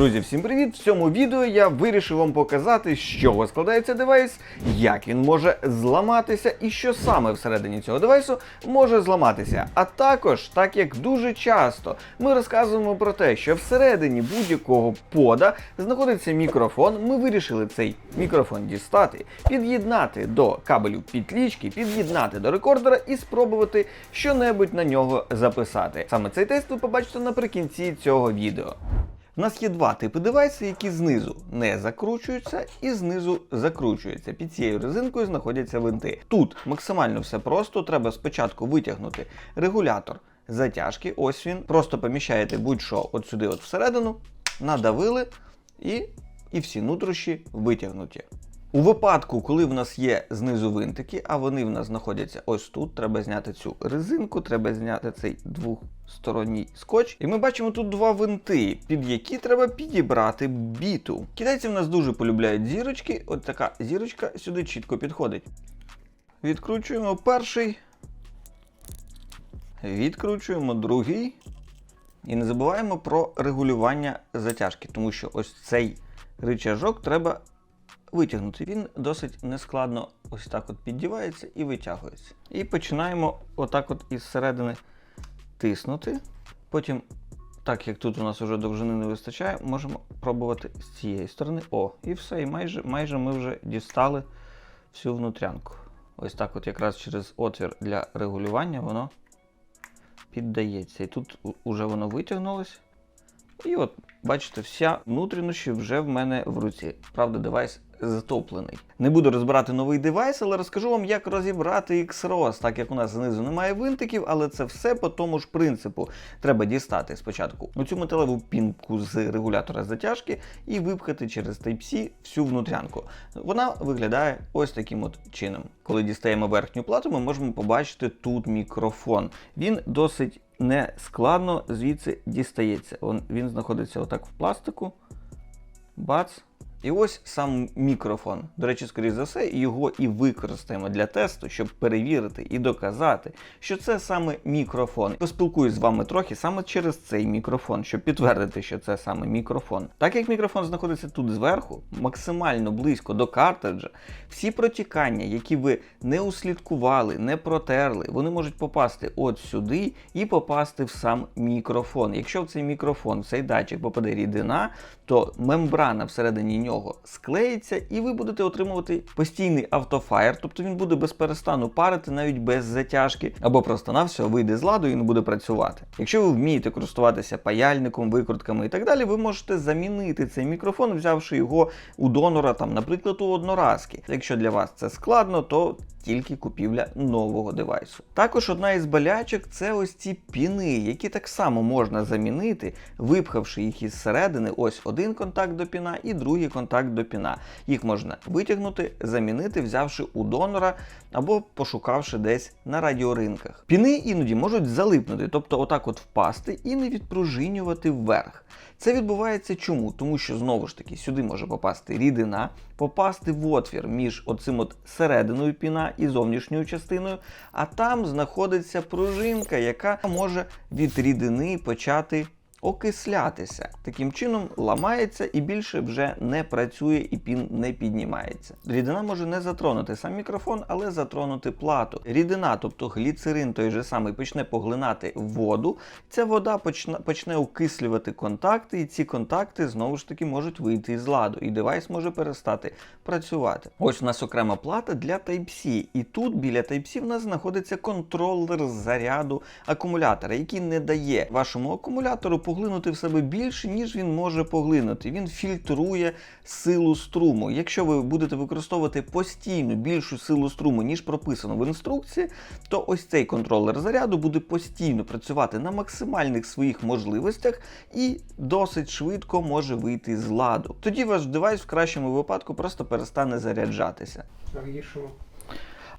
Друзі, всім привіт! В цьому відео я вирішив вам показати, з чого складається девайс, як він може зламатися і що саме всередині цього девайсу може зламатися. А також, так як дуже часто ми розказуємо про те, що всередині будь-якого пода знаходиться мікрофон, ми вирішили цей мікрофон дістати, під'єднати до кабелю підлічки, під'єднати до рекордера і спробувати щонебудь на нього записати. Саме цей тест ви побачите наприкінці цього відео. У нас є два типи девайсів, які знизу не закручуються і знизу закручуються. Під цією резинкою знаходяться винти. Тут максимально все просто. Треба спочатку витягнути регулятор затяжки. Ось він. Просто поміщаєте будь-що от сюди, от всередину, надавили і, і всі нутрощі витягнуті. У випадку, коли в нас є знизу винтики, а вони в нас знаходяться ось тут, треба зняти цю резинку, треба зняти цей двохсторонній скотч. І ми бачимо тут два винти, під які треба підібрати біту. Китайці в нас дуже полюбляють зірочки. От така зірочка сюди чітко підходить. Відкручуємо перший. Відкручуємо другий. І не забуваємо про регулювання затяжки, тому що ось цей рычажок треба витягнути. Він досить нескладно ось так от піддівається і витягується. І починаємо отак от із середини тиснути. Потім, так як тут у нас вже довжини не вистачає, можемо пробувати з цієї сторони. О, і все. І майже, майже ми вже дістали всю внутрянку. Ось так, от якраз через отвір для регулювання воно піддається. І тут уже воно витягнулось. І от, бачите, вся внутрішність вже в мене в руці. Правда, девайс затоплений. Не буду розбирати новий девайс, але розкажу вам, як розібрати X-ROS, так як у нас знизу немає винтиків, але це все по тому ж принципу. Треба дістати спочатку оцю металеву пінку з регулятора затяжки і випхати через Type-C всю внутрянку. Вона виглядає ось таким от чином. Коли дістаємо верхню плату, ми можемо побачити тут мікрофон. Він досить не складно звідси дістається. Він знаходиться отак в пластику. Бац. І ось сам мікрофон. До речі, скоріш за все, його і використаємо для тесту, щоб перевірити і доказати, що це саме мікрофон. Поспілкуюсь з вами трохи саме через цей мікрофон, щоб підтвердити, що це саме мікрофон. Так як мікрофон знаходиться тут зверху, максимально близько до картриджа, всі протікання, які ви не услідкували, не протерли, вони можуть попасти от сюди і попасти в сам мікрофон. Якщо в цей мікрофон, в цей датчик попаде рідина, то мембрана всередині склеїться, і ви будете отримувати постійний автофаєр, тобто він буде без перестану парити навіть без затяжки, або просто навсього вийде з ладу і не буде працювати. Якщо ви вмієте користуватися паяльником, викрутками і так далі, ви можете замінити цей мікрофон, взявши його у донора, там, наприклад, у одноразки. Якщо для вас це складно, то тільки купівля нового девайсу. Також одна із болячок це ось ці піни, які так само можна замінити, випхавши їх із середини, ось один контакт до піна і другий контакт до піна. Їх можна витягнути, замінити, взявши у донора або пошукавши десь на радіоринках. Піни іноді можуть залипнути, тобто отак от впасти і не відпружинювати вверх. Це відбувається чому? Тому що знову ж таки сюди може попасти рідина, попасти в отвір між оцим от серединою піна і зовнішньою частиною, а там знаходиться пружинка, яка може від рідини почати окислятися. Таким чином ламається і більше вже не працює і пін не піднімається. Рідина може не затронути сам мікрофон, але затронути плату. Рідина, тобто гліцерин той же самий, почне поглинати воду. Ця вода почне, почне окислювати контакти, і ці контакти знову ж таки можуть вийти із ладу, і девайс може перестати працювати. Ось у нас окрема плата для Type-C. І тут біля Type-C в нас знаходиться контролер заряду акумулятора, який не дає вашому акумулятору поглинути в себе більше, ніж він може поглинути. Він фільтрує силу струму. Якщо ви будете використовувати постійно більшу силу струму, ніж прописано в інструкції, то ось цей контролер заряду буде постійно працювати на максимальних своїх можливостях і досить швидко може вийти з ладу. Тоді ваш девайс в кращому випадку просто перестане заряджатися. Гіршому?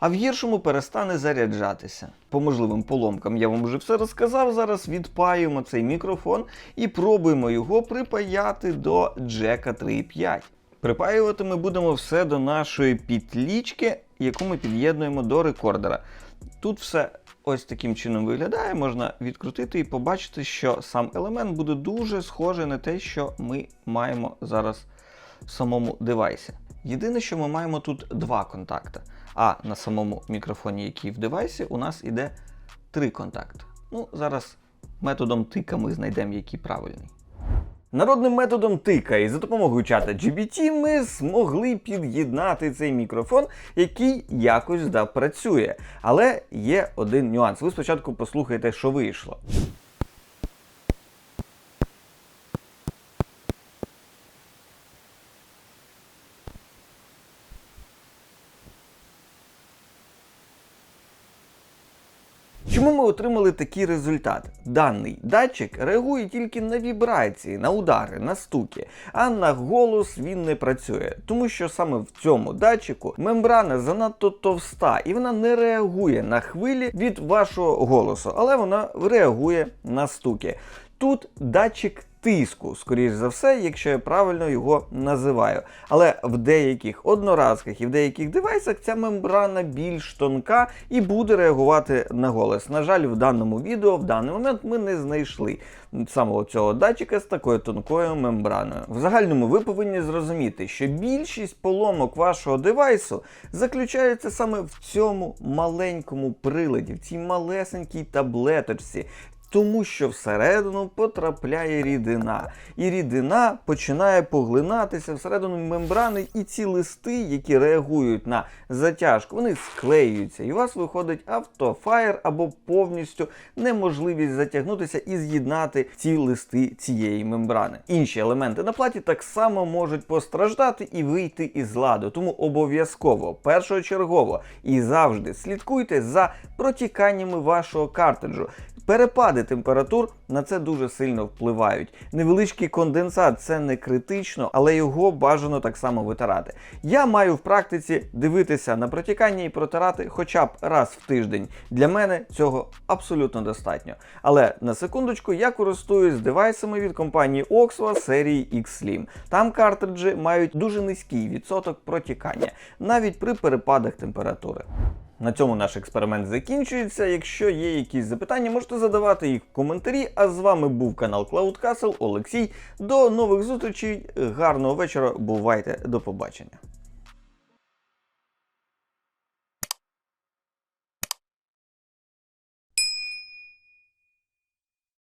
А в гіршому перестане заряджатися. По можливим поломкам я вам вже все розказав. Зараз відпаюємо цей мікрофон і пробуємо його припаяти до джека 3.5. Припаювати ми будемо все до нашої підлічки, яку ми під'єднуємо до рекордера. Тут все ось таким чином виглядає. Можна відкрутити і побачити, що сам елемент буде дуже схожий на те, що ми маємо зараз в самому девайсі. Єдине, що ми маємо тут два контакти. А на самому мікрофоні, який в девайсі, у нас іде три контакти. Ну, зараз методом тика ми знайдемо, який правильний. Народним методом тика і за допомогою чата GBT ми змогли під'єднати цей мікрофон, який якось да працює. Але є один нюанс. Ви спочатку послухайте, що вийшло. Чому ми отримали такий результат? Даний датчик реагує тільки на вібрації, на удари, на стуки, а на голос він не працює, тому що саме в цьому датчику мембрана занадто товста і вона не реагує на хвилі від вашого голосу, але вона реагує на стуки. Тут датчик тиску, скоріш за все, якщо я правильно його називаю. Але в деяких одноразках і в деяких девайсах ця мембрана більш тонка і буде реагувати на голос. На жаль, в даному відео в даний момент ми не знайшли самого цього датчика з такою тонкою мембраною. В загальному ви повинні зрозуміти, що більшість поломок вашого девайсу заключається саме в цьому маленькому приладі, в цій малесенькій таблеточці. Тому що всередину потрапляє рідина, і рідина починає поглинатися всередину мембрани, і ці листи, які реагують на затяжку, вони склеюються, і у вас виходить автофаєр або повністю неможливість затягнутися і з'єднати ці листи цієї мембрани. Інші елементи на платі так само можуть постраждати і вийти із ладу. Тому обов'язково першочергово і завжди слідкуйте за протіканнями вашого картриджу. Перепади температур на це дуже сильно впливають. Невеличкий конденсат це не критично, але його бажано так само витирати. Я маю в практиці дивитися на протікання і протирати хоча б раз в тиждень. Для мене цього абсолютно достатньо. Але на секундочку я користуюсь девайсами від компанії Oxwa серії X-Slim. Там картриджі мають дуже низький відсоток протікання, навіть при перепадах температури. На цьому наш експеримент закінчується. Якщо є якісь запитання, можете задавати їх в коментарі. А з вами був канал Cloud Castle Олексій. До нових зустрічей. Гарного вечора. Бувайте, до побачення.